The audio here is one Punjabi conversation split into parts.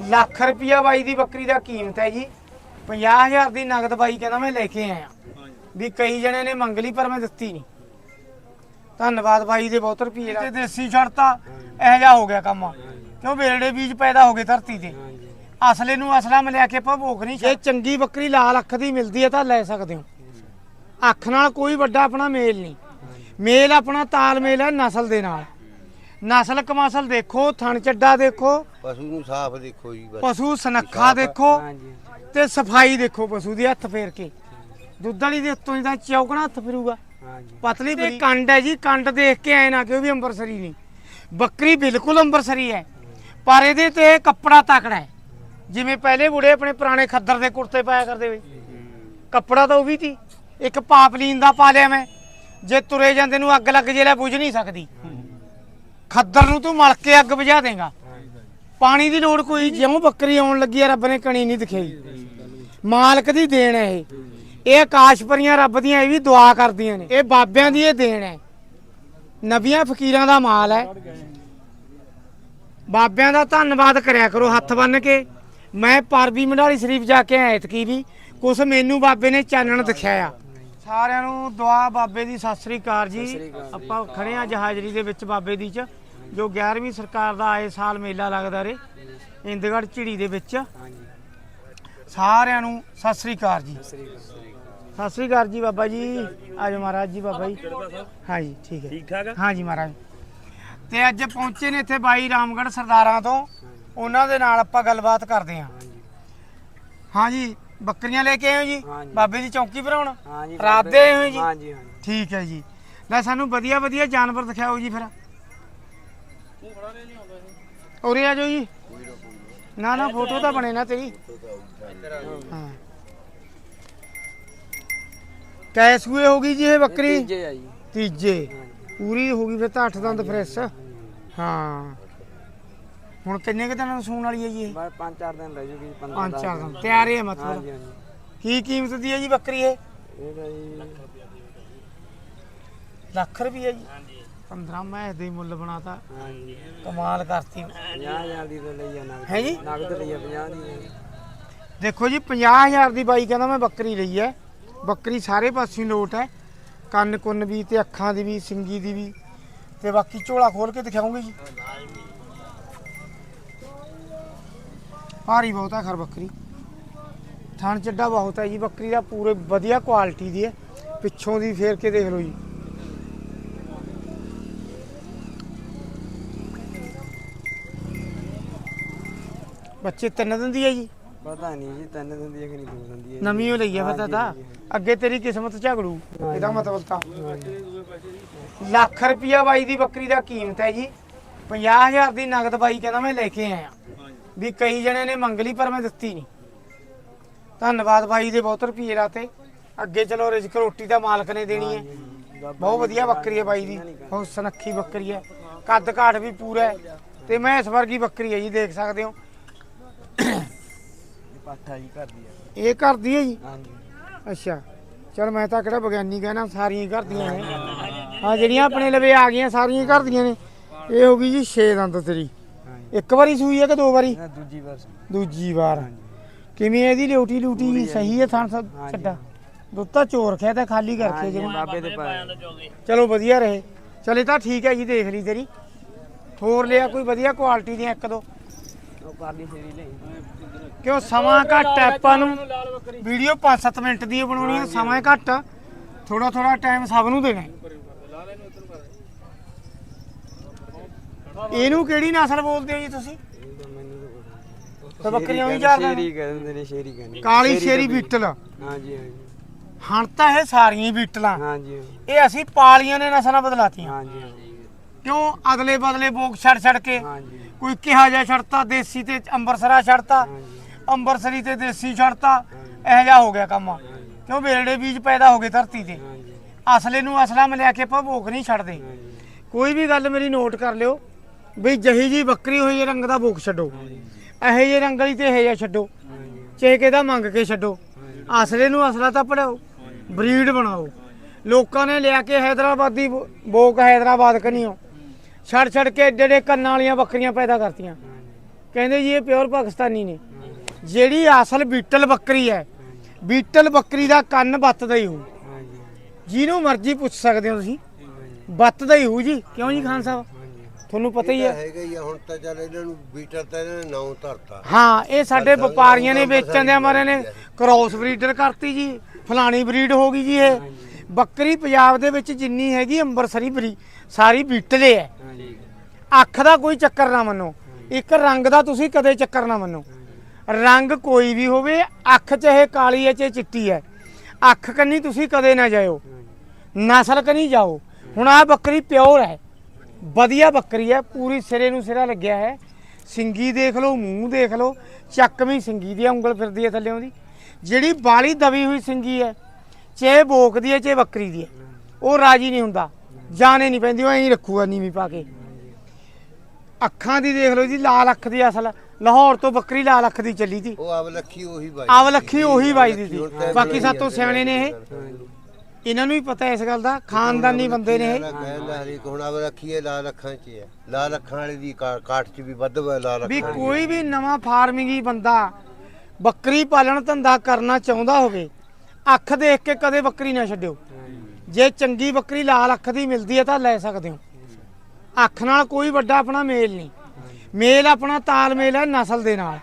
ਲੱਖ ਰੁਪਿਆ ਬਾਈ ਦੀ ਬੱਕਰੀ ਦਾ ਕੀਮਤ ਹੈ ਜੀ। 50000 ਦੀ ਨਗਦ ਬਾਈ ਕਹਿੰਦਾ ਮੈਂ ਲੈ ਕੇ ਆਇਆ। ਵੀ ਕਈ ਜਣੇ ਨੇ ਮੰਗ ਲਈ ਪਰ ਮੈਂ ਦਿੱਤੀ ਨਹੀਂ। ਧੰਨਵਾਦ ਬਾਈ ਦੇ ਬਹੁਤ ਰੁਪਏ ਤੇ ਦੇਸੀ ਛੜਤਾ ਇਹੋ ਜਿਹਾ ਹੋ ਗਿਆ ਕੰਮ। ਕਿਉਂ ਵੇਲੜੇ ਬੀਜ ਪੈਦਾ ਹੋ ਗਏ ਧਰਤੀ ਤੇ। ਅਸਲੇ ਨੂੰ ਅਸਲਾ ਮਿਲਿਆ ਕੇ ਆਪਾਂ ਭੋਗ ਨਹੀਂ ਜੇ ਚੰਗੀ ਬੱਕਰੀ ਲਾਲ ਅੱਖ ਦੀ ਮਿਲਦੀ ਹੈ ਤਾਂ ਲੈ ਸਕਦੇ ਹੋ। ਅੱਖ ਨਾਲ ਕੋਈ ਵੱਡਾ ਆਪਣਾ ਮੇਲ ਨਹੀਂ। ਮੇਲ ਆਪਣਾ ਤਾਲਮੇਲ ਹੈ ਨਸਲ ਦੇ ਨਾਲ। ਨਸਲ ਕਮਾਸਲ ਦੇਖੋ ਥਣ ਚੱਡਾ ਦੇਖੋ ਪਸ਼ੂ ਨੂੰ ਸਾਫ਼ ਦੇਖੋ ਜੀ ਬਸ। ਪਸ਼ੂ ਸਨੱਖਾ ਦੇਖੋ ਹਾਂਜੀ ਤੇ ਸਫ਼ਾਈ ਦੇਖੋ ਪਸ਼ੂ ਦੀ ਹੱਥ ਫੇਰ ਕੇ। ਦੁੱਧ ਵਾਲੀ ਦੇ ਉੱਤੋਂ ਹੀ ਤਾਂ ਚੌਕਣਾ ਹੱਥ ਫਿਰੂਗਾ। ਹਾਂਜੀ। ਪਤਲੀ ਤੇ ਕੰਡ ਹੈ ਜੀ ਕੰਡ ਦੇਖ ਕੇ ਆਏ ਨਾ ਕਿ ਉਹ ਵੀ ਅੰਬਰਸਰੀ ਨਹੀਂ। ਬੱਕਰੀ ਬਿਲਕੁਲ ਅੰਬਰਸਰੀ ਹੈ ਪਰ ਇਹਦੇ ਤੇ ਕੱਪੜਾ ਤਕੜਾ ਹੈ। ਜਿਵੇਂ ਪਹਿਲੇ ਬੁੜੇ ਆਪਣੇ ਪੁਰਾਣੇ ਖੱਦਰ ਦੇ ਕੁੜਤੇ ਪਾਇਆ ਕਰਦੇ ਵੇ। ਕੱਪੜਾ ਤਾਂ ਉਹ ਵੀ ਸੀ। ਇੱਕ ਪਾਪਲੀਨ ਦਾ ਪਾ ਲਿਆ ਮੈਂ। ਜੇ ਤੁਰੇ ਜਾਂਦੇ ਨੂੰ ਅੱਗ ਲੱਗ ਜੇ ਲੈ ਬੁਝ ਨਹੀਂ ਸਕਦੀ। ਖੱਦਰ ਨੂੰ ਤੂੰ ਮਲ ਕੇ ਅੱਗ ਬੁਝਾ ਦੇਗਾ। ਪਾਣੀ ਦੀ ਲੋੜ ਕੋਈ, ਜਿਉਂ ਬੱਕਰੀ ਆਉਣ ਲੱਗੀ ਹੈ ਰੱਬ ਨੇ ਕਣੀ ਨਹੀਂ ਦਿਖਾਈ। ਮਾਲਕ ਦੀ ਦੇਣ ਹੈ ਇਹ। ਇਹ ਆਕਾਸ਼ ਪਰੀਆਂ ਰੱਬ ਦੀਆਂ ਇਹ ਵੀ ਦੁਆ ਕਰਦੀਆਂ ਨੇ। ਇਹ ਬਾਬਿਆਂ ਦੀ ਇਹ ਦੇਣ ਹੈ। ਨਬੀਆਂ ਫਕੀਰਾਂ ਦਾ ਮਾਲ ਹੈ। ਬਾਬਿਆਂ ਦਾ ਧੰਨਵਾਦ ਕਰਿਆ ਕਰੋ ਹੱਥ ਬੰਨ ਕੇ। ਮੈਂ ਪਰਬੀ ਮੰਡਾਲੀ ਸ਼ਰੀਫ ਜਾ ਕੇ ਆਇਆ ਇਤਕੀ ਵੀ, ਕੁਛ ਮੈਨੂੰ ਬਾਬੇ ਨੇ ਚਾਨਣ ਦਿਖਾਇਆ। ਸਾਰਿਆਂ ਨੂੰ ਦੁਆ ਬਾਬੇ ਦੀ, ਸਤਿ ਸ੍ਰੀ ਅਕਾਲ ਜੀ। ਆਪਾਂ ਖੜੇ ਆ ਜਹਾਜ਼ਰੀ ਦੇ ਵਿੱਚ ਬਾਬੇ ਦੀ ਚ। ਜੋ 11ਵੀਂ ਸਰਕਾਰ ਦਾ ਆਏ ਸਾਲ ਮੇਲਾ ਲੱਗਦਾ ਰੇ ਇੰਦਗੜ ਝਿੜੀ ਦੇ ਵਿੱਚ। ਹਾਂਜੀ ਸਾਰਿਆਂ ਨੂੰ ਸਤਿ ਸ੍ਰੀ ਅਕਾਲ ਜੀ। ਸਤਿ ਸ੍ਰੀ ਅਕਾਲ ਜੀ ਬਾਬਾ ਜੀ। ਆਜੋ ਮਹਾਰਾਜ ਜੀ ਬਾਬਾ ਜੀ। ਹਾਂ ਜੀ ਠੀਕ ਹੈ। ਠੀਕ ਠਾਕ ਹਾਂ ਜੀ ਮਹਾਰਾਜ। ਤੇ ਅੱਜ ਪਹੁੰਚੇ ਨੇ ਇੱਥੇ ਬਾਈ ਰਾਮਗੜ੍ਹ ਸਰਦਾਰਾਂ ਤੋਂ। ਉਹਨਾਂ ਦੇ ਨਾਲ ਆਪਾਂ ਗੱਲਬਾਤ ਕਰਦੇ ਹਾਂ। ਹਾਂ ਜੀ ਬੱਕਰੀਆਂ ਲੈ ਕੇ ਆਏ ਹੋ ਜੀ? ਹਾਂਜੀ। ਬਾਬੇ ਦੀ ਚੌਂਕੀ ਭਰਾਉਣ? ਹਾਂਜੀ ਰਾਤ ਦੇ ਆਏ ਹੋ ਜੀ? ਹਾਂਜੀ ਹਾਂਜੀ। ਠੀਕ ਹੈ ਜੀ। ਲੈ ਸਾਨੂੰ ਵਧੀਆ ਵਧੀਆ ਜਾਨਵਰ ਦਿਖਾਓ ਜੀ ਫਿਰ। ਉਰੇ ਆ ਜਾਓ ਜੀ। ਨਾ ਨਾ ਫੋਟੋ ਤਾਂ ਬਣੇ ਨਾ ਤੇਰੀ। ਹਾਂ। ਹੋ ਗਈ ਜੀ ਇਹ ਬੱਕਰੀ। ਤੀਜੇ ਆ ਜੀ। ਤੀਜੇ। ਹਾਂਜੀ ਪੂਰੀ ਹੋ ਗਈ ਫਿਰ ਤਾਂ ਅੱਠ ਦੰਦ ਫਰੈਸ਼। ਹਾਂ। ਹੁਣ ਕਿੰਨੇ ਕੁ ਦਿਨਾਂ ਨੂੰ ਸੂਣ ਵਾਲੀ ਹੈ ਜੀ ਇਹ? ਬਸ ਪੰਜ ਚਾਰ ਦਿਨ ਰਹਿ ਜੂਗੀ 15 ਪੰਜ ਚਾਰ ਦਿਨ। ਤਿਆਰ ਹੀ ਹੈ ਮਤਲਬ। ਹਾਂਜੀ ਹਾਂਜੀ। ਕੀ ਕੀਮਤ ਦੀ ਹੈ ਜੀ ਬੱਕਰੀ ਇਹ? ਇਹ ਤਾਂ ਜੀ ਲੱਖ ਰੁਪਏ ਜੀ। 15 ਮੈਂ ਦੇ ਮੁੱਲ ਬਣਾਤਾ। ਹਾਂਜੀ। ਕਮਾਲ ਕਰਤੀ। 50000 ਦੀ ਤਾਂ ਲਈ ਆ ਨਗਦ। ਹੈ ਜੀ? ਨਗਦ ਲਈ ਆ 50 ਦੀ। ਦੇਖੋ ਜੀ 50000 ਦੀ ਬਾਈ ਕਹਿੰਦਾ ਮੈਂ ਬੱਕਰੀ ਲਈ ਹੈ ਬੱਕਰੀ ਸਾਰੇ ਪਾਸਿਓਂ ਲੋਟ ਹੈ। ਕੰਨ ਕੁੰਨ ਵੀ ਤੇ ਅੱਖਾਂ ਦੀ ਵੀ ਸਿੰਗੀ ਦੀ ਵੀ। ਤੇ ਬਾਕੀ ਝੋਲਾ ਖੋਲ ਕੇ ਦਿਖਾਉਂਗੇ ਜੀ। ਭਾਰੀ ਬਹੁਤ ਹੈ ਖਰ ਬੱਕਰੀ। ਥਣ ਚੱਡਾ ਬਹੁਤ ਹੈ ਜੀ। ਬੱਕਰੀ ਦਾ ਪੂਰੇ ਵਧੀਆ ਕੁਆਲਿਟੀ ਦੀ ਹੈ। ਪਿੱਛੋਂ ਦੀ ਫੇਰ ਕੇ ਦੇਖ ਲਓ ਜੀ। ਬੱਚੇ ਤਿੰਨ ਦਿਨ ਦੀ ਹੈ ਜੀ। ਪਤਾ ਨਹੀਂ ਜੀ ਤਿੰਨ ਦਿਨ ਦੀ ਹੈ ਕਿ ਨਹੀਂ ਦੋ ਦਿਨ ਦੀ ਹੈ ਨਵੀਂ ਓ ਲਈ ਆ ਪਤਾ ਤਾਂ। ਅੱਗੇ ਤੇਰੀ ਕਿਸਮਤ ਝਗੜੂ। ਇਹਦਾ ਮਤਲਬ ਤਾਂ ਲੱਖ ਰੁਪਿਆ ਬਾਈ ਦੀ ਬੱਕਰੀ ਦਾ ਕੀਮਤ ਹੈ ਜੀ। 50000 ਦੀ ਨਗਦ ਬਾਈ ਕਹਿੰਦਾ ਮੈਂ ਲੈ ਕੇ ਆਇਆ। ਵੀ ਕਈ ਜਣੇ ਨੇ ਮੰਗ ਲਈ ਪਰ ਮੈਂ ਦਿੱਤੀ ਨਹੀਂ ਧੰਨਵਾਦ ਬਾਈ ਦੇ ਬਹੁਤ ਰੁਪਏ ਲਾਤੇ। ਅੱਗੇ ਚਲੋ ਰਿਜ਼ਕ ਰੋਟੀ ਦਾ ਮਾਲਕ ਨੇ ਦੇਣੀ ਹੈ। ਬਹੁਤ ਵਧੀਆ ਬੱਕਰੀ ਹੈ ਬਾਈ ਦੀ। ਬਹੁਤ ਸੁਨੱਖੀ ਬੱਕਰੀ ਹੈ। ਕੱਦ ਕਾਠ ਵੀ ਪੂਰਾ ਹੈ। ਤੇ ਮੈਂ ਇਸ ਵਰਗੀ ਬੱਕਰੀ ਹੈ ਜੀ ਦੇਖ ਸਕਦੇ ਹੋ। ਪਾਠਾ ਜੀ ਘਰ ਦੀ ਆ। ਇਹ ਘਰ ਦੀ ਹੈ ਜੀ? ਹਾਂਜੀ। ਅੱਛਾ। ਚਲ ਮੈਂ ਤਾਂ ਕਿਹੜਾ ਵਿਗਿਆਨੀ ਕਹਿਣਾ ਸਾਰੀਆਂ ਹੀ ਘਰ ਦੀਆਂ ਨੇ ਹਾਂ ਜਿਹੜੀਆਂ ਆਪਣੇ ਲਵੇ ਆ ਗਈਆਂ ਸਾਰੀਆਂ ਹੀ ਘਰ ਦੀਆਂ ਨੇ। ਇਹ ਹੋ ਗਈ ਜੀ 6 ਦੰਦ ਤੇਰੀ। ਹਾਂਜੀ। ਇੱਕ ਵਾਰੀ ਸੂਈ ਹੈ ਕਿ ਦੋ ਵਾਰੀ? ਇਹ ਦੂਜੀ ਵਾਰ ਦੂਜੀ ਵਾਰ। ਕਿਵੇਂ ਇਹਦੀ ਲਿਉਟੀ ਲੂਟੀ ਸਹੀ ਹੈ ਥਾਂ ਸਭ ਹਾਂਜੀ। ਛੱਡਾ? ਦੁੱਧ ਤਾਂ ਚੋਰ ਖਿਆ ਤੇ ਖਾਲੀ ਕਰ ਹਾਂਜੀ, ਜਿਵੇਂ ਬਾਬੇ ਦੇ ਪਾਏ ਚਲੋ ਵਧੀਆ ਰਹੇ। ਚਲੇ ਤਾਂ ਠੀਕ ਹੈ ਜੀ ਦੇਖ ਲਈ ਤੇਰੀ। ਹੋਰ ਲਿਆ ਕੋਈ ਵਧੀਆ ਕੁਆਲਿਟੀ ਦੀਆਂ ਇੱਕ ਦੋ? ਉਹ ਲਈ। ਕਿਉਂ ਸਮਾਂ ਘੱਟ ਹੈ? ਆਪਾਂ ਨੂੰ ਵੀਡੀਓ 5-7 ਮਿੰਟ ਦੀ ਬਣਾਉਣੀ ਹੈ ਸਮਾਂ ਘੱਟ। ਥੋੜਾ ਥੋੜਾ ਟਾਈਮ ਸਭ ਨੂੰ ਦੇਣਾ। ਇਹਨੂੰ ਕਿਹੜੀ ਨਸਲ ਬੋਲਦੇ ਹੋ ਜੀ ਤੁਸੀਂ? ਤਾਂ ਬੱਕਰੀਆਂ ਵੀ ਚਾਰਦੇ ਸ਼ੇਰੀ ਕਹਿੰਦੇ ਨੇ ਸ਼ੇਰੀ ਕਹਿੰਦੇ। ਕਾਲੀ ਸ਼ੇਰੀ ਬੀਟਲ। ਹਾਂਜੀ ਹਾਂਜੀ। ਹਣ ਤਾਂ ਇਹ ਸਾਰੀਆਂ ਹੀ ਬੀਟਲਾਂ। ਹਾਂਜੀ ਇਹ ਅਸੀਂ ਪਾਲੀਆਂ ਨੇ ਨਸਲਾਂ ਬਦਲਾਤੀਆਂ। ਹਾਂਜੀ ਹਾਂਜੀ। ਕਿਉਂ? ਅਦਲੇ ਬਦਲੇ ਬੋਕ ਛੱਡ ਛੱਡ ਕੇ। ਕੋਈ ਕਿਹਾ ਜਾ ਛੱਡਤਾ ਦੇਸੀ ਤੇ ਅੰਬਰਸਰਾ ਛੱਡਤਾ। ਹਾਂਜੀ ਅੰਬਰਸਰੀ ਤੇ ਦੇਸੀ ਛੱਡਤਾ ਇਹੋ ਜਿਹਾ ਹੋ ਗਿਆ ਕੰਮ। ਕਿਉਂ ਵੇਲੜੇ ਬੀਜ ਪੈਦਾ ਹੋ ਗਏ ਧਰਤੀ ਤੇ। ਅਸਲੇ ਨੂੰ ਅਸਲਾ ਮਿਲਿਆ ਕੇ ਆਪਾਂ ਭੋਗ ਨਹੀਂ ਛੱਡਦੇ। ਕੋਈ ਵੀ ਗੱਲ ਮੇਰੀ ਨੋਟ ਕਰ ਲਿਓ ਵੀ ਜਹੀ ਜੀ ਬੱਕਰੀ ਹੋਈ ਹੈ, ਰੰਗ ਦਾ ਭੋਗ ਛੱਡੋ। ਇਹੋ ਜਿਹੇ ਰੰਗ ਵਾਲੀ ਤੇ ਇਹੋ ਜਿਹਾ ਛੱਡੋ। ਹਾਂਜੀ ਚੇਕੇ ਦਾ ਮੰਗ ਕੇ ਛੱਡੋ। ਅਸਲੇ ਨੂੰ ਅਸਲਾ ਤਾਂ ਪੜਾਓ, ਬਰੀਡ ਬਣਾਓ। ਲੋਕਾਂ ਨੇ ਲਿਆ ਕੇ ਹੈਦਰਾਬਾਦੀ ਬੋ- ਬੋਕ ਹੈਦਰਾਬਾਦ ਕਨੀਓ। ਛੱਡ ਛੱਡ ਕੇ ਏਡੇ ਏਡੇ ਕੰਨਾਂ ਵਾਲੀਆਂ ਬੱਕਰੀਆਂ ਪੈਦਾ ਕਰਤੀਆਂ। ਕਹਿੰਦੇ ਜੀ ਇਹ ਪਿਓਰ ਪਾਕਿਸਤਾਨੀ ਨੇ। ਜਿਹੜੀ ਅਸਲ ਬੀਟਲ ਬੱਕਰੀ ਹੈ ਬੀਟਲ ਬੱਕਰੀ ਦਾ ਕੰਨ ਵੱਤਦਾ ਹੀ ਹੋਊ। ਜਿਹਨੂੰ ਮਰਜ਼ੀ ਪੁੱਛ ਸਕਦੇ ਹੋ ਤੁਸੀਂ। ਵੱਤਦਾ ਹੀ ਹੋਊ ਜੀ। ਕਿਉਂ ਜੀ ਖਾਨ ਸਾਹਿਬ? ਤੁਹਾਨੂੰ ਪਤਾ ਹੀ ਹੈ। ਹੈਗਾ ਹੀ ਆ ਹੁਣ ਤਾਂ ਚੱਲ ਇਹਨਾਂ ਨੂੰ ਬੀਟਰ ਤਾਂ ਇਹਨਾਂ ਨੇ ਨਾਉ ਧਰਤਾ। ਹਾਂ ਇਹ ਸਾਡੇ ਵਪਾਰੀਆਂ ਨੇ ਵੇਚਣ ਦੇ ਮਾਰੇ ਨੇ। ਕ੍ਰੋਸ ਬਰੀਡਰ ਕਰਤੀ ਜੀ। ਫਲਾਣੀ ਬਰੀਡ ਹੋ ਗਈ ਜੀ ਇਹ। ਬੱਕਰੀ ਪੰਜਾਬ ਦੇ ਵਿੱਚ ਜਿੰਨੀ ਹੈਗੀ ਅੰਬਰਸਰੀ ਬਰੀ ਸਾਰੀ ਬੀਟਲੇ ਹੈ। ਅੱਖ ਦਾ ਕੋਈ ਚੱਕਰ ਨਾ ਮੰਨੋ। ਇੱਕ ਰੰਗ ਦਾ ਤੁਸੀਂ ਕਦੇ ਚੱਕਰ ਨਾ ਮੰਨੋ। ਰੰਗ ਕੋਈ ਵੀ ਹੋਵੇ, ਅੱਖ ਚਾਹੇ ਕਾਲੀ ਹੈ ਚਾਹੇ ਚਿੱਟੀ ਹੈ, ਅੱਖ ਕੰਨੀ ਤੁਸੀਂ ਕਦੇ ਨਾ ਜਾਇਓ, ਨਸਲ ਕੰਨੀ ਜਾਓ। ਹੁਣ ਆ ਬੱਕਰੀ ਪਿਓਰ ਹੈ, ਵਧੀਆ ਬੱਕਰੀ ਹੈ, ਪੂਰੀ ਸਿਰੇ ਨੂੰ ਸਿਰਾ ਲੱਗਿਆ ਹੈ। ਸਿੰਗੀ ਦੇਖ ਲਓ, ਮੂੰਹ ਦੇਖ ਲਓ ਚੱਕਵੀਂ ਸਿੰਗੀ ਦੀ ਉਂਗਲ ਫਿਰਦੀ ਹੈ ਥੱਲੇ ਉਹਦੀ ਜਿਹੜੀ ਬਾਲੀ ਦਬੀ ਹੋਈ ਸਿੰਗੀ ਹੈ ਚੇ ਬੋਕ ਦੀ ਹੈ ਚੇ ਬੱਕਰੀ ਦੀ ਹੈ, ਉਹ ਰਾਜੀ ਨਹੀਂ ਹੁੰਦਾ, ਜਾਣੇ ਨਹੀਂ ਪੈਂਦੀ, ਉਹ ਐਂ ਰੱਖੂਗਾ ਨੀਵੀਂ ਪਾ ਕੇ। ਅੱਖਾਂ ਦੀ ਦੇਖ ਲਓ ਜੀ, ਲਾਲ ਅੱਖ ਦੀ ਅਸਲ। ਲਾਹੌਰ ਤੋਂ ਬੱਕਰੀ ਲਾਲ ਅੱਖ ਦੀ ਚੱਲੀ ਸੀ। ਉਹ ਬਾਈ ਅਵਲੱਖੀ ਉਹੀ ਬਾਈ ਦੀ ਸੀ। ਬਾਕੀ ਸਾਤੋਂ ਸਿਆਣੇ ਨੇ ਇਹ। ਇਹਨਾਂ ਨੂੰ ਵੀ ਪਤਾ ਇਸ ਗੱਲ ਦਾ ਖਾਨਦਾਨੀ ਬੰਦੇ ਨੇ ਇਹ। ਕਹਿੰਦਾ ਹਰੀ 'ਚ ਹੈ ਵਾਲੀ ਦੀ ਕਾਠ 'ਚ ਵੀ ਵੱਧ ਕੋਈ ਵੀ ਨਵਾਂ ਫਾਰਮਿੰਗ ਬੰਦਾ ਬੱਕਰੀ ਪਾਲਣ ਧੰਦਾ ਕਰਨਾ ਚਾਹੁੰਦਾ ਹੋਵੇ ਅੱਖ ਦੇਖ ਕੇ ਕਦੇ ਬੱਕਰੀ ਨਾ ਛੱਡਿਓ। ਜੇ ਚੰਗੀ ਬੱਕਰੀ ਲਾਲ ਅੱਖ ਦੀ ਮਿਲਦੀ ਹੈ ਤਾਂ ਲੈ ਸਕਦੇ ਹੋ। ਅੱਖ ਨਾਲ ਕੋਈ ਵੱਡਾ ਆਪਣਾ ਮੇਲ ਨਹੀਂ। ਮੇਲ ਆਪਣਾ ਤਾਲਮੇਲ ਹੈ ਨਸਲ ਦੇ ਨਾਲ।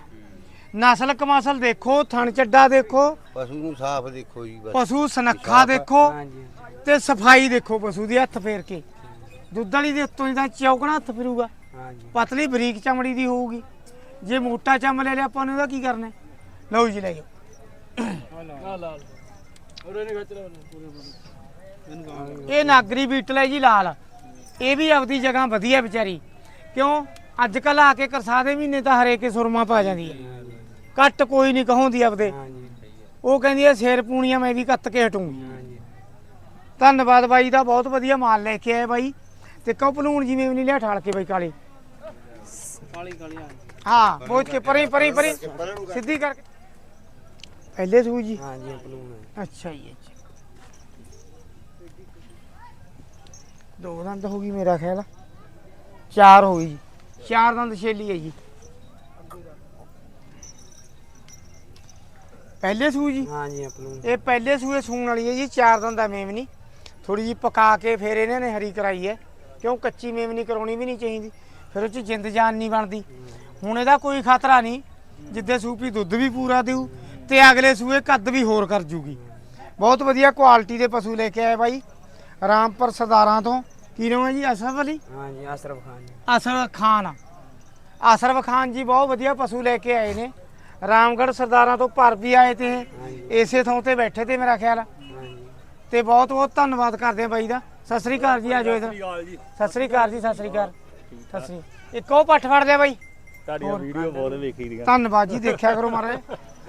ਨਸਲ ਕਮਾਸਲ ਦੇਖੋ ਥਣ ਚੱਡਾ ਦੇਖੋ। ਪਸ਼ੂ ਨੂੰ ਸਾਫ਼ ਦੇਖੋ ਜੀ ਬਸ। ਪਸ਼ੂ ਸਨੱਖਾ ਦੇਖੋ ਤੇ ਸਫ਼ਾਈ ਦੇਖੋ ਪਸ਼ੂ ਦੀ ਹੱਥ ਫੇਰ ਕੇ। ਦੁੱਧ ਵਾਲੀ ਦੇ ਉੱਤੋਂ ਹੀ ਤਾਂ ਚੌਕਣਾ ਹੱਥ ਫਿਰੂਗਾ। ਪਤਲੀ ਬਰੀਕ ਚਮੜੀ ਦੀ ਹੋਊਗੀ। ਜੇ ਮੋਟਾ ਚਮ ਲੈ ਲਿਆ ਆਪਾਂ ਨੇ ਉਹਦਾ ਕੀ ਕਰਨਾ ਹੈ? ਲਓ ਜੀ ਲੈ ਜਾਓ। ਇਹ ਨਾਗਰੀ ਬੀਟਲ ਹੈ ਜੀ ਲਾਲ। ਇਹ ਵੀ ਆਪਦੀ ਜਗ੍ਹਾ ਵਧੀਆ ਵਿਚਾਰੀ। ਕਿਉਂ? ਅੱਜ ਕੱਲ ਆ ਕੇ ਕਰਸਾ ਦੇ ਮਹੀਨੇ ਤਾਂ ਹਰੇਕੇ ਸੁਰਮਾ ਪਾ ਜਾਂਦੀ ਹੈ ਕੱਟ ਕੋਈ ਨਹੀਂ ਕਹੋਂਦੀ ਆਪਦੇ। ਉਹ ਕਹਿੰਦੀ ਹੈ ਸ਼ੇਰ ਪੂਣੀਆਂ ਮੈਂ ਵੀ ਕੱਤ ਕੇ ਹਟੂੰਗੀ। ਧੰਨਵਾਦ ਬਾਈ ਦਾ ਬਹੁਤ ਵਧੀਆ ਮਾਲ ਲੈ ਕੇ ਆਏ ਬਾਈ। ਤੇ ਕਹੋ ਭਲੂਣ ਜਿਵੇਂ ਵੀ ਨਹੀਂ ਲਿਆ ਠਾਲ ਕੇ ਬਾਈ ਕਾਲੀ। ਕਾਲੀ ਕਾਲੀ ਹਾਂ ਬੋਝ ਕੇ ਪਰੇ ਪਰੇ ਪਰੇ। ਸਿੱਧੀ ਕਰਕੇ। ਪਹਿਲੇ ਸੂ ਜੀ। ਹਾਂਜੀ ਪਲੂਨ ਹੈ। ਅੱਛਾ ਜੀ ਅੱਛਾ। ਦੋ ਦੰਦ ਹੋ ਗਈ ਮੇਰਾ ਖਿਆਲ। ਚਾਰ ਹੋ ਗਈ ਜੀ। ਚਾਰ ਦੰਦ ਛੇਲੀ ਹੈ ਜੀ। ਪਹਿਲੇ ਸੂ ਜੀ? ਹਾਂਜੀ ਪਲੂਨ ਇਹ ਪਹਿਲੇ ਸੂਏ ਸੂਣ ਵਾਲੀ ਹੈ ਜੀ ਚਾਰ ਦੰਦ ਦਾ ਮੇਮਨੀ ਥੋੜੀ ਜੀ ਪਕਾ ਕੇ ਫਿਰ ਇਹਨਾਂ ਨੇ ਹਰੀ ਕਰਾਈ ਹੈ। ਕਿਉਂ ਕੱਚੀ ਮੇਮਨੀ ਕਰਾਉਣੀ ਵੀ ਨਹੀਂ ਚਾਹੀਦੀ। ਫਿਰ ਉਹ ਚ ਜਿੰਦ ਜਾਨ ਨਹੀਂ ਬਣਦੀ। ਹੁਣ ਇਹਦਾ ਕੋਈ ਖਤਰਾ ਨਹੀਂ ਜਿੱਦੇ ਸੂਪੀ ਦੁੱਧ ਵੀ ਪੂਰਾ ਦੇਊ ਤੇ ਅਗਲੇ ਸੂਏ ਕੱਦ ਵੀ ਹੋਰ ਕਰ ਜੂਗੀ। ਬਹੁਤ ਵਧੀਆ ਕੁਆਲਿਟੀ ਦੇ ਪਸ਼ੂ ਲੈ ਕੇ ਆਏ ਬਾਈ। ਰਾਮਪੁਰ ਸਰਦਾਰਾਂ ਤੋਂ। ਕੀ ਨਾਮ ਹੈ ਜੀ? ਅਸਫ ਅਲੀ? ਹਾਂਜੀ ਅਸ਼ਰਫ ਖਾਨ ਜੀ। ਅਸਰਫ ਖਾਨ। ਅਸਰਫ ਖਾਨ ਜੀ ਬਹੁਤ ਵਧੀਆ ਪਸ਼ੂ ਲੈ ਕੇ ਆਏ ਨੇ। ਰਾਮਗੜ੍ਹ ਸਰਦਾਰਾਂ ਤੋਂ ਭਰ ਵੀ ਆਏ ਤੇ ਇਸੇ ਥਾਂ ਤੇ ਬੈਠੇ ਤੇ ਮੇਰਾ ਖਿਆਲ ਤੇ ਬਹੁਤ ਬਹੁਤ ਧੰਨਵਾਦ ਕਰਦੇ ਆ ਬਾਈ ਦਾ। ਸਤਿ ਸ੍ਰੀ ਅਕਾਲ ਜੀ ਆਜੋ ਇਧਰ। ਸਤਿ ਸ੍ਰੀ ਅਕਾਲ ਜੀ। ਸਤਿ ਸ੍ਰੀ ਅਕਾਲ ਸਤਿ ਸ੍ਰੀ ਇੱਕ ਉਹ ਪੱਠ ਫੜ ਲਿਆ ਬਾਈ। ਤੁਹਾਡੀਆਂ ਵੀਡੀਓ ਬਹੁਤ ਵੇਖੀ ਦੀਆਂ। ਧੰਨਵਾਦ ਜੀ ਦੇਖਿਆ ਕਰੋ ਮਾਰੇ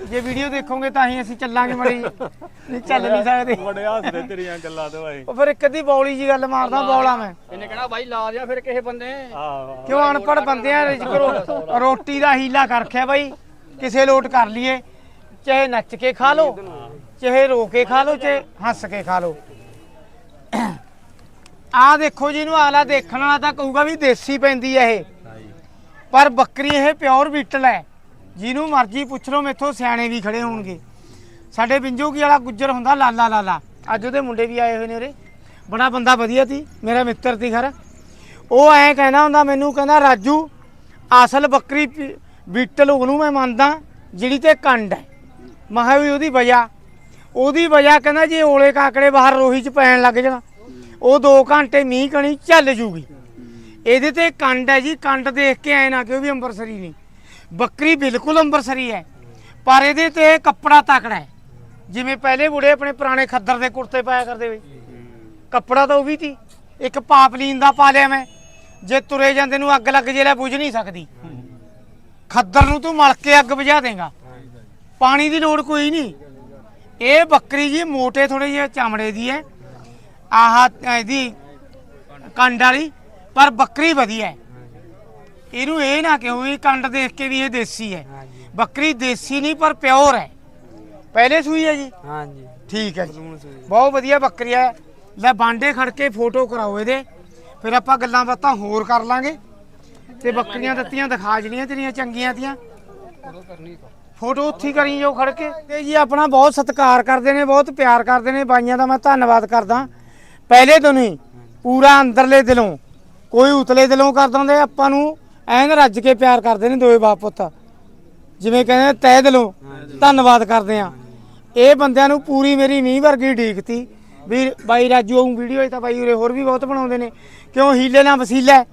ਜੇ ਵੀਡੀਓ ਦੇਖੋਗੇ ਤਾਂ ਹੀ ਅਸੀਂ ਚੱਲਾਂਗੇ ਮੜੀ। ਨਹੀਂ ਚੱਲ ਨਹੀਂ ਸਕਦੇ। ਬੜੇ ਹੱਸਦੇ ਤੇਰੀਆਂ ਗੱਲਾਂ ਤੋਂ ਆਏ ਉਹ ਫਿਰ ਇੱਕ ਅੱਧੀ ਬੌਲੀ ਜੀ ਗੱਲ ਮਾਰਦਾ ਬੌਲਾ। ਮੈਂ। ਇਹਨੇ ਕਹਿਣਾ ਬਾਈ ਲਾ ਦਿਆ ਫਿਰ ਕਿਸੇ ਬੰਦੇ। ਆਹ ਕਿਉਂ ਅਨਪੜ ਬੰਦੇ ਆ ਰਿਜ ਕਰੋ। ਰੋਟੀ ਦਾ ਹੀਲਾ ਕਰ ਰੱਖਿਆ ਬਾਈ। ਕਿਸੇ ਲੋਟ ਕਰ ਲਈਏ। ਚਾਹੇ ਨੱਚ ਕੇ ਖਾ ਲਓ ਚਾਹੇ ਰੋ ਕੇ ਖਾ ਲਓ ਚਾਹੇ ਹੱਸ ਕੇ ਖਾ ਲਓ। ਆ ਦੇਖੋ ਜੀ ਇਹਨੂੰ ਆਲਾ ਦੇਖਣ ਵਾਲਾ ਤਾਂ ਕਹੂਗਾ ਵੀ ਦੇਸੀ ਪੈਂਦੀ ਹੈ ਇਹ। ਪਰ ਬੱਕਰੀ ਇਹ ਪਿਓਰ ਬੀਟਲ ਹੈ। ਜਿਹਨੂੰ ਮਰਜ਼ੀ ਪੁੱਛ ਲਓ, ਮੇਥੋਂ ਸਿਆਣੇ ਵੀ ਖੜੇ ਹੋਣਗੇ। ਸਾਡੇ ਬਿੰਜੋਗੀ ਵਾਲਾ ਗੁੱਜਰ ਹੁੰਦਾ, ਲਾਲਾ ਲਾਲਾ। ਅੱਜ ਉਹਦੇ ਮੁੰਡੇ ਵੀ ਆਏ ਹੋਏ ਨੇ ਉਰੇ। ਬੜਾ ਬੰਦਾ ਵਧੀਆ ਸੀ, ਮੇਰਾ ਮਿੱਤਰ ਸੀ ਖਰ। ਉਹ ਐਂ ਕਹਿੰਦਾ ਹੁੰਦਾ, ਮੈਨੂੰ ਕਹਿੰਦਾ, ਰਾਜੂ, ਅਸਲ ਬੱਕਰੀ ਪੀ- ਬੀਟਲ ਉਹਨੂੰ ਮੈਂ ਮੰਨਦਾ, ਜਿਹੜੀ ਤੇ ਕੰਡ ਹੈ। ਮੈਂ ਵੀ ਉਹਦੀ ਵਜ੍ਹਾ? ਉਹਦੀ ਵਜ੍ਹਾ ਕਹਿੰਦਾ, ਜੇ ਓਲੇ ਕਾਕੜੇ ਬਾਹਰ ਰੋਹੀ ਚ ਪੈਣ ਲੱਗ ਜਾਣਾ, ਉਹ 2 ਘੰਟੇ ਮੀਂਹ ਕਣੀ ਚੱਲ ਜੂਗੀ। ਇਹਦੇ ਤੇ ਕੰਡ ਹੈ ਜੀ, ਕੰਡ ਦੇਖ ਕੇ ਐ ਨਾ ਕਿ ਉਹ ਵੀ ਅੰਬਰਸਰੀ ਨਹੀਂ। ਬੱਕਰੀ ਬਿਲਕੁਲ ਅੰਬਰਸਰੀ ਹੈ। ਪਰ ਇਹਦੇ ਤੇ ਕੱਪੜਾ ਤਕੜਾ ਹੈ। ਜਿਵੇਂ ਪਹਿਲੇ ਬੁੜੇ ਆਪਣੇ ਪੁਰਾਣੇ ਖੱਦਰ ਦੇ ਕੁੜਤੇ ਪਾਇਆ ਕਰਦੇ ਵੇ ਕੱਪੜਾ ਤਾਂ ਉਹ ਵੀ ਸੀ। ਇੱਕ ਪਾਪਲੀਨ ਦਾ ਪਾ ਲਿਆ ਮੈਂ। ਜੇ ਤੁਰੇ ਜਾਂਦੇ ਨੂੰ ਅੱਗ ਲੱਗ ਜੇ ਲੈ ਬੁਝ ਨਹੀਂ ਸਕਦੀ। ਖੱਦਰ ਨੂੰ ਤੂੰ ਮਲ ਕੇ ਅੱਗ ਬੁਝਾ ਦੇਗਾ। ਪਾਣੀ ਦੀ ਲੋੜ ਕੋਈ ਨਹੀਂ। ਇਹ ਬੱਕਰੀ ਜੀ ਮੋਟੇ ਥੋੜੇ ਜਿਹੇ ਚਮੜੇ ਦੀ ਹੈ। ਆਹ, ਇਹਦੀ ਕੰਡ ਵਾਲੀ। ਪਰ ਬੱਕਰੀ ਵਧੀਆ ਹੈ। ਇਹਨੂੰ ਇਹ ਨਾ ਕਿਉਂ ਵੀ ਕੰਡ ਦੇਖ ਕੇ ਵੀ ਇਹ ਦੇਸੀ ਹੈ। ਹਾਂਜੀ। ਬੱਕਰੀ ਦੇਸੀ ਨਹੀਂ ਪਰ ਪਿਓਰ ਹੈ। ਪਹਿਲੇ ਸੂਈ ਹੈ ਜੀ? ਹਾਂਜੀ। ਠੀਕ ਹੈ ਜੀ। ਬਹੁਤ ਵਧੀਆ ਬੱਕਰੀ ਹੈ। ਲੈ ਬਾਂਡੇ ਖੜ ਕੇ ਫੋਟੋ ਕਰਾਓ ਇਹਦੇ। ਫਿਰ ਆਪਾਂ ਗੱਲਾਂ ਬਾਤਾਂ ਹੋਰ ਕਰ ਲਾਂਗੇ। ਤੇ ਬੱਕਰੀਆਂ ਦਿੱਤੀਆਂ ਦਿਖਾ ਜਣੀਆਂ ਤੇਰੀਆਂ ਚੰਗੀਆਂ ਤੀਆਂ। ਫੋਟੋ ਉੱਥੇ ਕਰੀ ਜੋ ਖੜ ਕੇ। ਤੇ ਜੀ ਆਪਣਾ ਬਹੁਤ ਸਤਿਕਾਰ ਕਰਦੇ ਨੇ ਬਹੁਤ ਪਿਆਰ ਕਰਦੇ ਨੇ। ਬਾਈਆਂ ਦਾ ਮੈਂ ਧੰਨਵਾਦ ਕਰਦਾ। ਪਹਿਲੇ ਤੋਂ ਨਹੀਂ ਪੂਰਾ ਅੰਦਰਲੇ ਦਿਲੋਂ ਕੋਈ ਉਤਲੇ ਦਿਲੋਂ ਕਰ ਦਿੰਦੇ ਆਪਾਂ ਨੂੰ ਐਨ ਰੱਜ ਕੇ ਪਿਆਰ ਕਰਦੇ ਨੇ ਦੋਵੇਂ ਬਾਪ ਪੁੱਤ। ਜਿਵੇਂ ਕਹਿੰਦੇ ਤਹਿ ਦਿਲੋਂ ਧੰਨਵਾਦ ਕਰਦੇ ਆ ਇਹ ਬੰਦਿਆਂ ਨੂੰ ਪੂਰੀ ਮੇਰੀ ਮੀਂਹ ਵਰਗੀ ਢੀਕਤੀ। ਵੀ ਬਾਈ ਰਾਜੂ ਉਹ ਵੀਡੀਓ ਤਾਂ ਬਾਈ ਉਰੇ ਹੋਰ ਵੀ ਬਹੁਤ ਬਣਾਉਂਦੇ ਨੇ। ਕਿਉਂ? ਹੀਲੇ ਨਾਲ ਵਸੀਲਾ।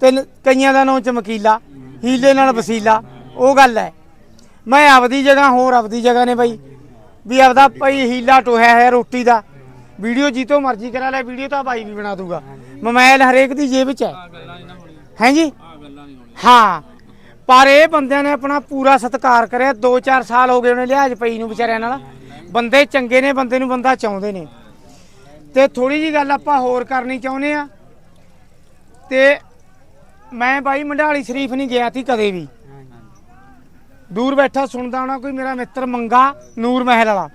ਤੇ ਕਈਆਂ ਦਾ ਨਾਂ ਚਮਕੀਲਾ। ਹੀਲੇ ਨਾਲ ਵਸੀਲਾ। ਉਹ ਗੱਲ ਹੈ। ਮੈਂ ਆਪਦੀ ਜਗ੍ਹਾ ਹੋਰ ਆਪਦੀ ਜਗ੍ਹਾ ਨੇ ਬਾਈ। ਵੀ ਆਪਦਾ ਭਾਈ ਹੀਲਾ ਟੋਹਿਆ ਹੈ ਰੋਟੀ ਦਾ। ਵੀਡੀਓ ਜੀਤੋਂ ਮਰਜ਼ੀ ਕਰਾ ਲੈ ਵੀਡੀਓ ਤਾਂ ਬਾਈ ਵੀ ਬਣਾ ਦੂਗਾ। ਮੋਬਾਈਲ ਹਰੇਕ ਦੀ ਜੇਬ 'ਚ ਹੈ। ਹੈ ਜੀ? ਹਾਂ। ਪਰ ਇਹ ਬੰਦਿਆਂ ਨੇ ਆਪਣਾ ਪੂਰਾ ਸਤਿਕਾਰ ਕਰਿਆ। 2-4 ਸਾਲ ਹੋ ਗਏ ਉਹਨੇ ਲਿਹਾਜ਼ ਪਈ ਨੂੰ ਵਿਚਾਰਿਆਂ ਨਾਲ। ਬੰਦੇ ਚੰਗੇ ਨੇ, ਬੰਦੇ ਨੂੰ ਬੰਦਾ ਚਾਹੁੰਦੇ ਨੇ। ਤੇ ਥੋੜੀ ਜੀ ਗੱਲ ਆਪਾਂ ਹੋਰ ਕਰਨੀ ਚਾਹੁੰਦੇ ਆ ਤੇ ਮੈਂ ਬਾਈ ਮੰਡਾਲੀ ਸ਼ਰੀਫ ਨਹੀਂ ਗਿਆ ਸੀ ਕਦੇ ਵੀ। ਦੂਰ ਬੈਠਾ ਸੁਣਦਾ ਹੋਣਾ ਕੋਈ ਮੇਰਾ ਮਿੱਤਰ ਮੰਗਾ ਨੂਰ ਮਹਿਲ ਵਾਲਾ।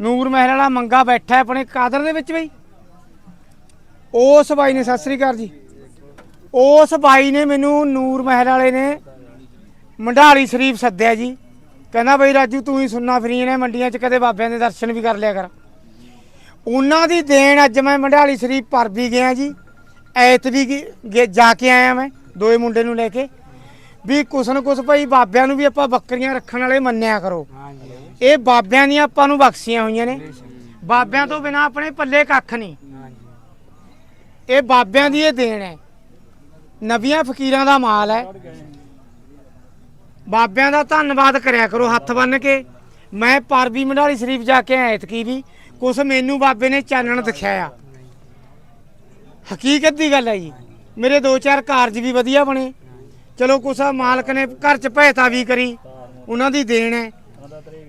ਨੂਰ ਮਹਿਲ ਵਾਲਾ ਮੰਗਾ ਬੈਠਾ ਆਪਣੇ ਕਾਦਰ ਦੇ ਵਿੱਚ ਬਈ। ਉਸ ਬਾਈ ਨੇ, ਸਤਿ ਸ੍ਰੀ ਅਕਾਲ ਜੀ। ਉਸ ਬਾਈ ਨੇ ਮੈਨੂੰ ਨੂਰ ਮਹਿਲ ਵਾਲੇ ਨੇ ਮੰਡਾਲੀ ਸ਼ਰੀਫ ਸੱਦਿਆ ਜੀ। ਕਹਿੰਦਾ ਬਈ ਰਾਜੂ ਤੂੰ ਹੀ ਸੁਣਨਾ ਫਰੀ ਨੇ ਮੰਡੀਆਂ 'ਚ ਕਦੇ ਬਾਬਿਆਂ ਦੇ ਦਰਸ਼ਨ ਵੀ ਕਰ ਲਿਆ ਕਰ। ਉਹਨਾਂ ਦੀ ਦੇਣ ਅੱਜ ਮੈਂ ਮੰਡਾਲੀ ਸ਼ਰੀਫ ਪਰ ਵੀ ਗਿਆ ਜੀ। ਐਤ ਵੀ ਗੇ- ਜਾ ਕੇ ਆਇਆ ਮੈਂ ਦੋਏ ਮੁੰਡੇ ਨੂੰ ਲੈ ਕੇ। ਵੀ ਕੁਛ ਨਾ ਕੁਛ ਭਾਈ ਬਾਬਿਆਂ ਨੂੰ ਵੀ ਆਪਾਂ ਬੱਕਰੀਆਂ ਰੱਖਣ ਵਾਲੇ ਮੰਨਿਆ ਕਰੋ। ਹਾਂਜੀ ਇਹ ਬਾਬਿਆਂ ਦੀਆਂ ਆਪਾਂ ਨੂੰ ਬਖਸ਼ੀਆਂ ਹੋਈਆਂ ਨੇ। ਬਾਬਿਆਂ ਤੋਂ ਬਿਨਾ ਆਪਣੇ ਪੱਲੇ ਕੱਖ ਨਹੀਂ। ਹਾਂਜੀ। ਇਹ ਬਾਬਿਆਂ ਦੀ ਇਹ ਦੇਣ ਹੈ। ਨਬੀਆਂ ਫਕੀਰਾਂ ਦਾ ਮਾਲ ਹੈ। ਬਾਬਿਆਂ ਦਾ ਧੰਨਵਾਦ ਕਰਿਆ ਕਰੋ ਹੱਥ ਬੰਨ ਕੇ। ਮੈਂ ਪਰਵੀ ਮੰਡਾਲੀ ਸ਼ਰੀਫ ਜਾ ਕੇ ਆਇਆ ਇਤਕੀ ਵੀ, ਕੁਛ ਮੈਨੂੰ ਬਾਬੇ ਨੇ ਚਾਨਣ ਦਿਖਾਇਆ। ਹਕੀਕਤ ਦੀ ਗੱਲ ਹੈ ਜੀ। ਮੇਰੇ ਦੋ ਚਾਰ ਕਾਰਜ ਵੀ ਵਧੀਆ ਬਣੇ। ਚਲੋ ਕੁਛ ਮਾਲਕ ਨੇ ਘਰ ਚ ਭੈਤਾ ਵੀ ਕਰੀ, ਉਹਨਾਂ ਦੀ ਦੇਣ ਹੈ।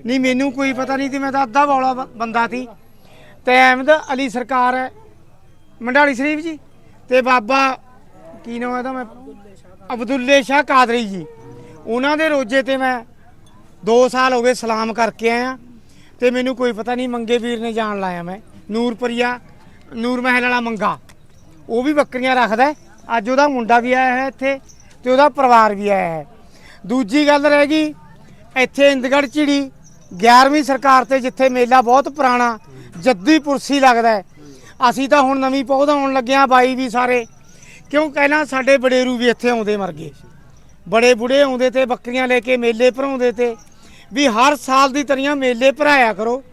ਨਹੀਂ, ਮੈਨੂੰ ਕੋਈ ਪਤਾ ਨਹੀਂ ਸੀ, ਮੈਂ ਤਾਂ ਅੱਧਾ ਬੌਲਾ ਬੰਦਾ ਸੀ। ਤੇ ਅਹਿਮਦ ਅਲੀ ਸਰਕਾਰ ਹੈ। ਮੰਡਾਲੀ ਸ਼ਰੀਫ ਜੀ। ਤੇ ਬਾਬਾ ਕੀ ਨਾਮ ਹੈ ਇਹਦਾ? ਮੈਂ ਅਬਦੁੱਲੇ ਸ਼ਾਹ ਕਾਦਰੀ ਜੀ। ਉਹਨਾਂ ਦੇ ਰੋਜੇ ਤੇ ਮੈਂ 2 ਸਾਲ ਹੋ ਗਏ ਸਲਾਮ ਕਰਕੇ ਆਇਆ। ਤੇ ਮੈਨੂੰ ਕੋਈ ਪਤਾ ਨਹੀਂ ਮੰਗੇ ਵੀਰ ਨੇ ਜਾਣ ਲਾਇਆ ਮੈਂ। ਨੂਰਪਰੀਆ ਨੂਰ ਮਹਿਲ ਵਾਲਾ ਮੰਗਾ। ਉਹ ਵੀ ਬੱਕਰੀਆਂ ਰੱਖਦਾ ਅੱਜ ਉਹਦਾ ਮੁੰਡਾ ਵੀ ਆਇਆ ਹੈ ਇੱਥੇ ਤੇ ਉਹਦਾ ਪਰਿਵਾਰ ਵੀ ਆਇਆ ਹੈ। ਦੂਜੀ ਗੱਲ ਰਹਿ ਗਈ, ਇੱਥੇ ਇੰਦਗੜ ਝਿੜੀ 11ਵੀਂ ਸਰਕਾਰ ਤੇ ਜਿੱਥੇ ਮੇਲਾ ਬਹੁਤ ਪੁਰਾਣਾ, ਜੱਦੀ ਪੁਰਸੀ ਲੱਗਦਾ ਅਸੀਂ ਤਾਂ ਹੁਣ ਨਵੀਂ ਪੌਦਾ ਆਉਣ ਲੱਗਿਆ ਬਾਈ ਵੀ ਸਾਰੇ। ਕਿਉਂ ਕਹਿਣਾ ਸਾਡੇ ਬੜੇਰੂ ਵੀ ਇੱਥੇ ਆਉਂਦੇ ਮਰ ਗਏ। ਬੜੇ ਬੁੜੇ ਆਉਂਦੇ ਤੇ, ਬੱਕਰੀਆਂ ਲੈ ਕੇ ਮੇਲੇ ਭਰਾਉਂਦੇ ਤੇ। ਵੀ ਹਰ ਸਾਲ ਦੀ ਤਰੀਆਂ ਮੇਲੇ ਭਰਾਇਆ ਕਰੋ।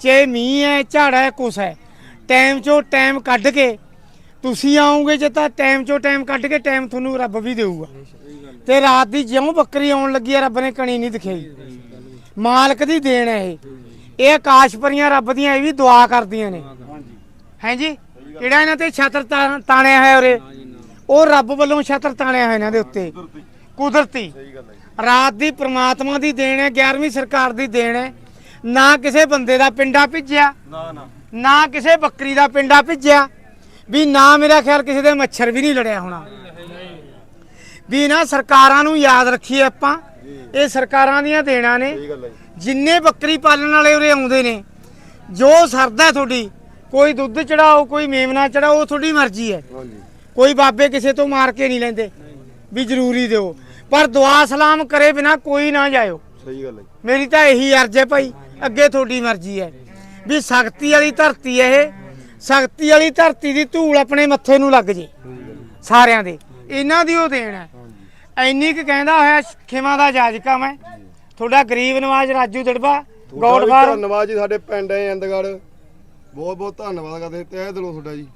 ਚਾਹੇ ਮੀਂਹ ਹੈ, ਝਾੜਾ ਹੈ, ਕੁਛ ਹੈ ਟਾਈਮ ਚੋਂ ਟਾਈਮ ਕੱਢ ਕੇ ਤੁਸੀਂ ਆਓਗੇ, ਜੇ ਤਾਂ ਟਾਈਮ ਚੋਂ ਟਾਈਮ ਕੱਢ ਕੇ ਟਾਈਮ ਤੁਹਾਨੂੰ ਰੱਬ ਵੀ ਦੇਊਗਾ। ਤੇ ਰਾਤ ਦੀ ਜਿਉਂ ਬੱਕਰੀ ਆਉਣ ਲੱਗੀ ਹੈ ਰੱਬ ਨੇ ਕਣੀ ਨਹੀਂ ਦਿਖਾਈ। ਮਾਲਕ ਦੀ ਦੇਣ ਹੈ ਇਹ। ਇਹ ਆਕਾਸ਼ ਪਰੀਆਂ ਰੱਬ ਦੀਆਂ, ਇਹ ਵੀ ਦੁਆ ਕਰਦੀਆਂ ਨੇ। ਹੈ ਕਿਹੜਾ ਇਹਨਾਂ ਤੇ ਛਤਰ ਤਾਂ- ਤਾਣਿਆ ਹੈ ਉਰੇ? ਉਹ ਰੱਬ ਵੱਲੋਂ ਛਤਰ ਤਾਣਿਆ ਹੋਇਆ ਇਹਨਾਂ ਦੇ ਉੱਤੇ। ਕੁਦਰਤੀ। ਰਾਤ ਦੀ ਪ੍ਰਮਾਤਮਾ ਦੀ ਦੇਣ ਹੈ 11ਵੀਂ ਸਰਕਾਰ ਦੀ ਦੇਣ ਹੈ। ਨਾ ਕਿਸੇ ਬੰਦੇ ਦਾ ਪਿੰਡਾ ਭਿੱਜਿਆ। ਨਾ ਨਾ। ਨਾ ਕਿਸੇ ਬੱਕਰੀ ਦਾ ਪਿੰਡਾ ਭਿੱਜਿਆ। ਵੀ ਨਾ ਮੇਰਾ ਖਿਆਲ ਕਿਸੇ ਦੇ ਮੱਛਰ ਵੀ ਨਹੀਂ ਲੜਿਆ ਹੋਣਾ। ਵੀ ਨਾ ਸਰਕਾਰਾਂ ਨੂੰ ਯਾਦ ਰੱਖੀਏ ਆਪਾਂ। ਇਹ ਸਰਕਾਰਾਂ ਦੀਆਂ ਦੇਣਾ ਨੇ। ਜਿੰਨੇ ਬੱਕਰੀ ਪਾਲਣ ਵਾਲੇ ਉਰੇ ਆਉਂਦੇ ਨੇ ਜੋ ਸਰਦਾ ਤੁਹਾਡੀ ਕੋਈ ਦੁੱਧ ਚੜਾਓ ਕੋਈ ਮੇਮਨਾ ਚੜਾਓ ਉਹ ਤੁਹਾਡੀ ਮਰਜ਼ੀ ਹੈ। ਕੋਈ ਬਾਬੇ ਕਿਸੇ ਤੋਂ ਮਾਰ ਕੇ ਨਹੀਂ ਲੈਂਦੇ। ਵੀ ਜ਼ਰੂਰੀ ਦਿਓ। ਪਰ ਦੁਆ ਸਲਾਮ ਕਰੇ ਬਿਨਾ ਕੋਈ ਨਾ ਜਾਇਓ। ਸਹੀ ਗੱਲ ਹੈ ਮੇਰੀ ਤਾਂ ਇਹੀ ਅਰਜ਼ ਹੈ ਭਾਈ ਅੱਗੇ ਤੁਹਾਡੀ ਮਰਜ਼ੀ ਹੈ। ਵੀ ਸ਼ਕਤੀ ਵਾਲੀ ਧਰਤੀ ਹੈ ਇਹ। ਸ਼ਕਤੀ ਵਾਲੀ ਧਰਤੀ ਦੀ ਧੂਲ ਆਪਣੇ ਮੱਥੇ ਨੂੰ ਲੱਗ ਜੇ। ਸਾਰਿਆਂ ਦੇ। ਇਹਨਾਂ ਦੀ ਉਹ ਦੇਣ ਹੈ। ਐਨੀ ਕੁ ਕਹਿੰਦਾ ਹੋਇਆ ਖਿਮਾ ਦਾ ਜਾਜਕਾ ਮੈਂ। ਤੁਹਾਡਾ ਗਰੀਬ ਨਵਾਜ ਰਾਜੂ ਦੜਬਾ ਗੋਡ ਫਾਰਮ ਧੰਨਵਾਦ ਜੀ ਸਾਡੇ ਪਿੰਡ ਹੈ ਇੰਦਗੜ ਬਹੁਤ ਬਹੁਤ ਧੰਨਵਾਦ ਕਰਦੇ ਤਹਿ ਦਿਲੋਂ ਤੁਹਾਡਾ ਜੀ।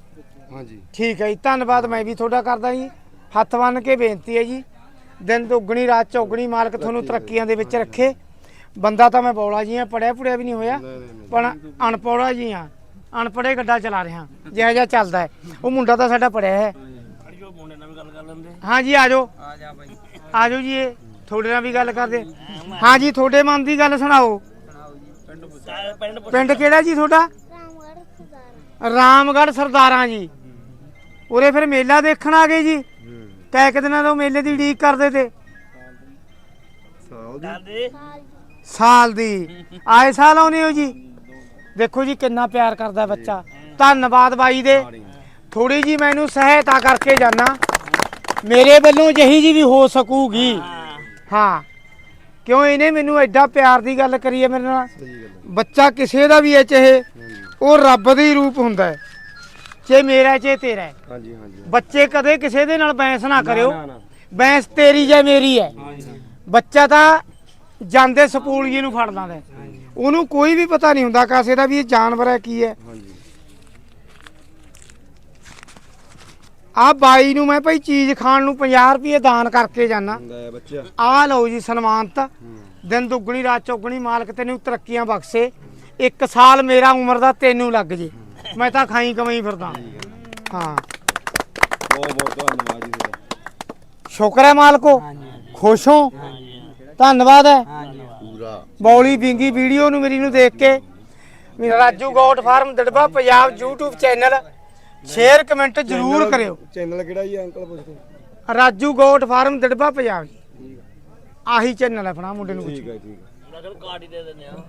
ਹਾਂਜੀ। ਠੀਕ ਹੈ ਜੀ ਧੰਨਵਾਦ ਮੈਂ ਵੀ ਤੁਹਾਡਾ ਕਰਦਾ ਜੀ। ਹੱਥ ਬੰਨ ਕੇ ਬੇਨਤੀ ਹੈ ਜੀ। ਦਿਨ ਦੁੱਗਣੀ ਰਾਤ ਚੌਗਣੀ ਮਾਲਕ ਤੁਹਾਨੂੰ ਤਰੱਕੀਆਂ ਦੇ ਵਿੱਚ ਰੱਖੇ। ਬੰਦਾ ਤਾਂ ਮੈਂ ਬੌਲਾ ਜੀ ਆ ਪੜਿਆ ਪੁੜਿਆ ਵੀ ਨਹੀਂ ਹੋਇਆ। ਪਰ ਅਨਪੌੜਾ ਜੀ ਆ ਅਨਪੜੇ ਗੱਡਾ ਚਲਾ ਰਿਹਾ। ਜਿਹਾ ਜਿਹਾ ਚੱਲਦਾ ਹੈ। ਉਹ ਮੁੰਡਾ ਤਾਂ ਸਾਡਾ ਪੜਿਆ ਹੈ। ਹਾਂ ਜੀ ਆਜੋ ਆ ਜਾ ਬਾਈ ਆਜੋ ਜੀ ਇਹ। ਤੁਹਾਡੇ ਨਾਲ ਵੀ ਗੱਲ ਕਰਦੇ। ਹਾਂ ਜੀ ਤੁਹਾਡੇ ਮਨ ਦੀ ਗੱਲ ਸੁਣਾਓ। ਪਿੰਡ ਕਿਹੜਾ ਜੀ ਤੁਹਾਡਾ? ਰਾਮਗੜ੍ਹ ਸਰਦਾਰਾਂ ਜੀ। ਉਰੇ ਫਿਰ ਮੇਲਾ ਦੇਖਣ ਆ ਗਏ ਜੀ। ਕੈ ਕਿ ਦਿਨਾਂ ਤੋਂ ਮੇਲੇ ਦੀ ਉਡੀਕ ਕਰਦੇ ਤੇ। ਸਾਲ ਦੀ? ਆਏ ਸਾਲ ਆਉਨੇ ਹੋ ਜੀ। ਦੇਖੋ ਜੀ ਕਿੰਨਾ ਪਿਆਰ ਕਰਦਾ ਬੱਚਾ। ਧੰਨਵਾਦ ਬਾਈ ਦੇ। ਥੋੜੀ ਜੀ ਮੈਨੂੰ ਸਹਾਇਤਾ ਕਰਕੇ ਜਾਣਾ ਮੇਰੇ ਵੱਲੋਂ ਜਹੀ ਜੀ ਵੀ ਹੋ ਸਕੂਗੀ। ਹਾਂ। ਕਿਉਂ ਇਹਨੇ ਮੈਨੂੰ ਐਡਾ ਪਿਆਰ ਦੀ ਗੱਲ ਕਰੀ ਹੈ ਮੇਰੇ ਨਾਲ। ਬੱਚਾ ਕਿਸੇ ਦਾ ਵੀ ਹੈ ਚਾਹੇ ਉਹ ਰੱਬ ਦਾ ਹੀ ਰੂਪ ਹੁੰਦਾ ਹੈ। ਚਾਹੇ ਮੇਰਾ ਚਾਹੇ ਤੇਰਾ ਹੈ। ਹਾਂਜੀ ਹਾਂਜੀ। ਬੱਚੇ ਕਦੇ ਕਿਸੇ ਦੇ ਨਾਲ ਬੈਂਸ ਨਾ ਕਰਿਓ। ਬੈਂਸ ਤੇਰੀ ਜਾਂ ਮੇਰੀ ਹੈ। ਬੱਚਾ ਤਾਂ ਜਾਂਦੇ ਸਪੂਲੀਏ ਨੂੰ ਫੜ ਲਾਂਦਾ ਹੈ। ਉਹਨੂੰ ਕੋਈ ਵੀ ਪਤਾ ਨਹੀਂ ਹੁੰਦਾ ਕਾਸੇ ਦਾ ਵੀ ਇਹ ਜਾਨਵਰ ਹੈ ਕੀ ਹੈ। ਹਾਂਜੀ। ਆ ਬਾਈ ਨੂੰ ਮੈਂ ਭਾਈ ਚੀਜ਼ ਖਾਣ ਨੂੰ 50 ਰੁਪਏ ਦਾਨ ਕਰਕੇ ਜਾਣਾ ਬੱਚਾ। ਆ ਲਓ ਜੀ ਸਨਮਾਨਤ। ਦਿਨ ਦੁੱਗਣੀ ਰਾਤ ਚੌਗਣੀ ਮਾਲਕ ਤੈਨੂੰ ਤਰੱਕੀਆਂ ਬਖਸ਼ੇ। ਇੱਕ ਸਾਲ ਮੇਰਾ ਉਮਰ ਦਾ ਤੈਨੂੰ ਲੱਗ ਜੇ। ਮੈਂ ਤਾਂ ਖਾਈ ਕਮਾਈ ਫਿਰਦਾ। ਹਾਂ। ਬਹੁਤ ਬਹੁਤ ਧੰਨਵਾਦ ਜੀ ਤੁਹਾਡਾ। ਸ਼ੁਕਰ ਹੈ ਮਾਲਕੋ। ਖੁਸ਼ ਹੋ। ਧੰਨਵਾਦ ਹੈ। ਪੂਰਾ। ਬੌਲੀ ਬਿੰਗੀ ਵੀਡੀਓ ਨੂੰ ਮੇਰੀ ਨੂੰ ਦੇਖ ਕੇ ਮੇਰਾ Raju goat farm Darba Punjab YouTube channel. Share comment ਜ਼ਰੂਰ ਕਰਿਓ। ਚੈਨਲ ਕਿਹੜਾ ਜੀ ਅੰਕਲ ਪੁੱਛਦੇ। ਰਾਜੂ ਗੋਟ ਫਾਰਮ ਦੜਬਾ ਪੰਜਾਬ ਆਹੀ ਚੈਨਲ ਹੈ ਆਪਣਾ ਮੁੰਡੇ ਨੂੰ ਪੁੱਛ। ਠੀਕ ਹੈ। ਠੀਕ ਹੈ